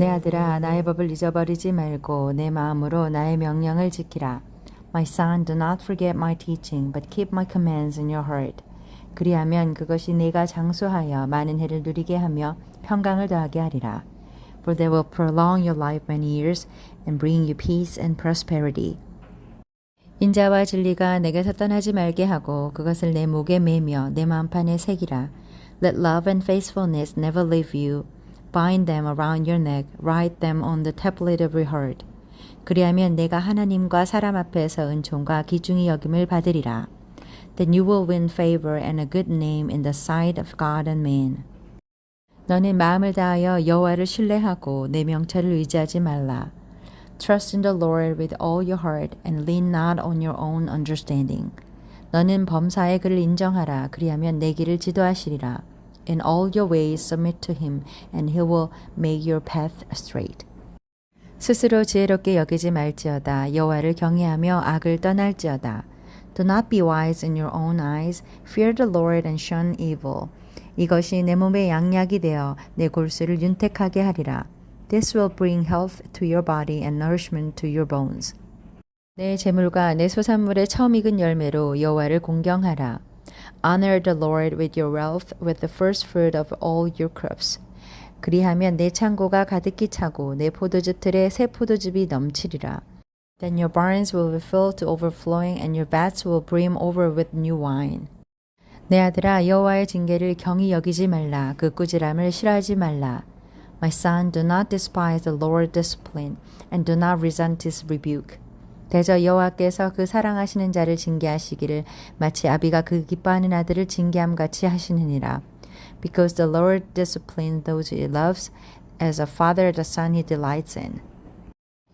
내 아들아 나의 법을 잊어버리지 말고 내 마음으로 나의 명령을 지키라. My son, do not forget my teaching, but keep my commands in your heart. 그리하면 그것이 네가 장수하여 많은 해를 누리게 하며 평강을 더하게 하리라. For they will prolong your life many years and bring you peace and prosperity. 인자와 진리가 내게서 떠나지 말게 하고 그것을 내 목에 매며 내 마음판에 새기라. Let love and faithfulness never leave you. Bind them around your neck. Write them on the tablet of your heart. 그리하면 내가 하나님과 사람 앞에서 은총과 기중이 여김을 받으리라. Then you will win favor and a good name in the sight of God and man. 너는 마음을 다하여 여호와를 신뢰하고 내 명철을 의지하지 말라. Trust in the Lord with all your heart and lean not on your own understanding. 너는 범사의 그를 인정하라. 그리하면 내 길을 지도하시리라. In all your ways submit to him and he will make your path straight. 스스로 지혜롭게 여기지 말지어다. 여호와를 경외하며 악을 떠날지어다. Do not be wise in your own eyes. Fear the Lord and shun evil. 이것이 내 몸의 양약이 되어 내 골수를 윤택하게 하리라. This will bring health to your body and nourishment to your bones. 내 재물과 내 소산물의 처음 익은 열매로 여호와를 공경하라. Honor the Lord with your wealth, with the first fruit of all your crops. 그리하면 내 창고가 가득히 차고 내 포도즙 틀에 새 포도즙이 넘치리라. Then your barns will be filled to overflowing and your vats will brim over with new wine. 내 아들아 여호와의 징계를 경히 여기지 말라 그 꾸지람을 싫어하지 말라. My son, do not despise the Lord's discipline and do not resent his rebuke. 대저 여호와께서 그 사랑하시는 자를 징계하시기를 마치 아비가 그 기뻐하는 아들을 징계함 같이 하시느니라. Because the Lord disciplines those he loves, as a father the son he delights in.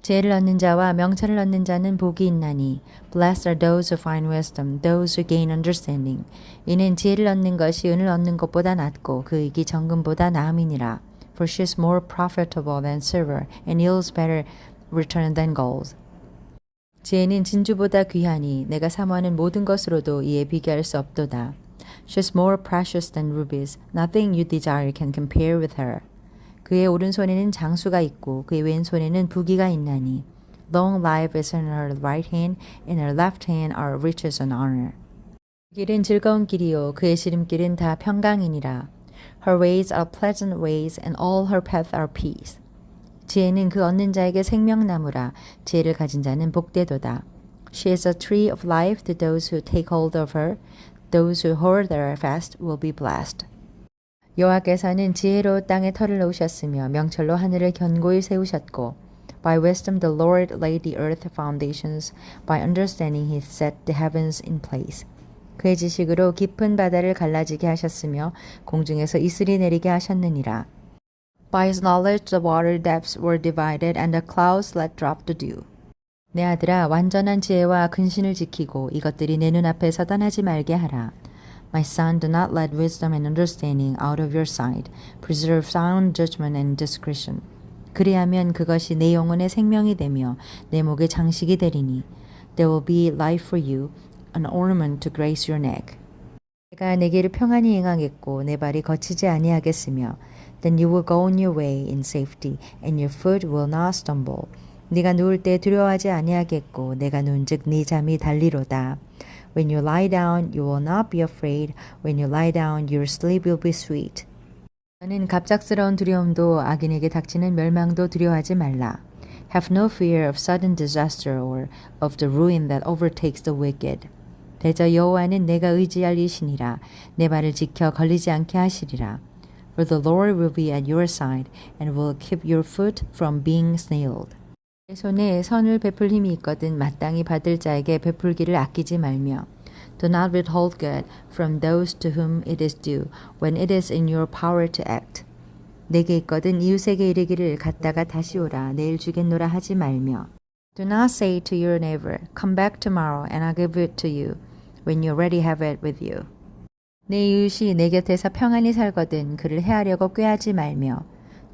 지혜를 얻는 자와 명철을 얻는 자는 복이 있나니 Blessed are those who find wisdom, those who gain understanding. 이는 지혜를 얻는 것이 은을 얻는 것보다 낫고 그 이기 정금보다 나음이니라. For she is more profitable than silver, and yields better return than gold. 지혜는 진주보다 귀하니 내가 사모하는 모든 것으로도 이에 비교할 수 없도다. She is more precious than rubies. Nothing you desire can compare with her. 그의 오른손에는 장수가 있고 그의 왼손에는 부기가 있나니 long life is in her right hand and her left hand are riches and honor. 길은 즐거운 길이요 그의 지름길은 다 평강이니라. Her ways are pleasant ways and all her paths are peace. 지혜는 그 얻는 자에게 생명나무라 지혜를 가진 자는 복되도다. She is a tree of life to those who take hold of her. Those who hold her fast will be blessed. 여호와께서는 지혜로 땅에 털을 놓으셨으며 명철로 하늘을 견고히 세우셨고 By wisdom the Lord laid the earth foundations by understanding he set the heavens in place. 그의 지식으로 깊은 바다를 갈라지게 하셨으며 공중에서 이슬이 내리게 하셨느니라. By his knowledge the water depths were divided and the clouds let drop the dew. 내 아들아 완전한 지혜와 근신을 지키고 이것들이 내 눈앞에서 떠나지 말게 하라. My son, do not let wisdom and understanding out of your sight. Preserve sound judgment and discretion. 그리하면 그것이 내 영혼의 생명이 되며 내 목의 장식이 되리니. There will be life for you, an ornament to grace your neck. 내가 내 길을 평안히 행하겠고 내 발이 거치지 아니하겠으며 then you will go on your way in safety and your foot will not stumble. 네가 누울 때 두려워하지 아니하겠고 내가 누운즉 네 잠이 달리로다. When you lie down, you will not be afraid. When you lie down, your sleep will be sweet. 너는 갑작스러운 두려움도 악인에게 닥치는 멸망도 두려워하지 말라. Have no fear of sudden disaster or of the ruin that overtakes the wicked. 대저 여호와는 내가 의지할 이시니라. 내 발을 지켜 걸리지 않게 하시리라. For the Lord will be at your side and will keep your foot from being snailed. 내 손에 선을 베풀 힘이 있거든 마땅히 받을 자에게 베풀기를 아끼지 말며 Do not withhold good from those to whom it is due when it is in your power to act. 내게 있거든 이웃에게 이르기를 갔다가 다시 오라 내일 주겠노라 하지 말며 Do not say to your neighbor, Come back tomorrow and I'll give it to you when you already have it with you. 내 이웃이 내 곁에서 평안히 살거든 그를 해하려고 꾀하지 말며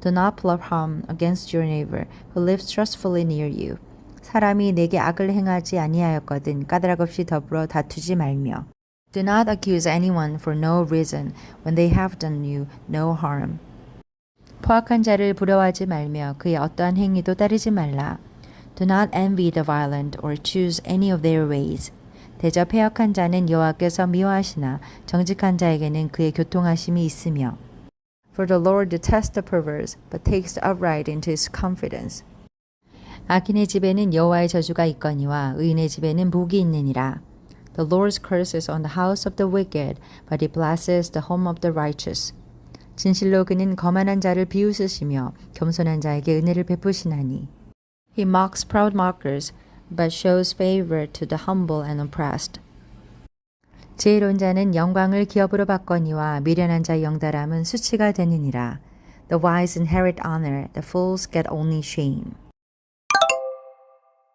Do not plot harm against your neighbor who lives trustfully near you. 사람이 내게 악을 행하지 아니하였거든 까닭 없이 더불어 다투지 말며. Do not accuse anyone for no reason when they have done you no harm. 포악한 자를 부러워하지 말며 그의 어떠한 행위도 따르지 말라. Do not envy the violent or choose any of their ways. 대저 폐역한 자는 여호와께서 미워하시나 정직한 자에게는 그의 교통하심이 있으며. For the Lord detests the perverse, but takes the upright into his confidence. 악인의 집에는 여호와의 저주가 있거니와 의인의 집에는 복이 있느니라. The Lord's curse is on the house of the wicked, but he blesses the home of the righteous. 진실로 그는 거만한 자를 비웃으시며 겸손한 자에게 은혜를 베푸시나니. He mocks proud mockers, but shows favor to the humble and oppressed. 지혜로운 자는 영광을 기업으로 받거니와 미련한 자의 영달함은 수치가 되느니라. The wise inherit honor, the fools get only shame.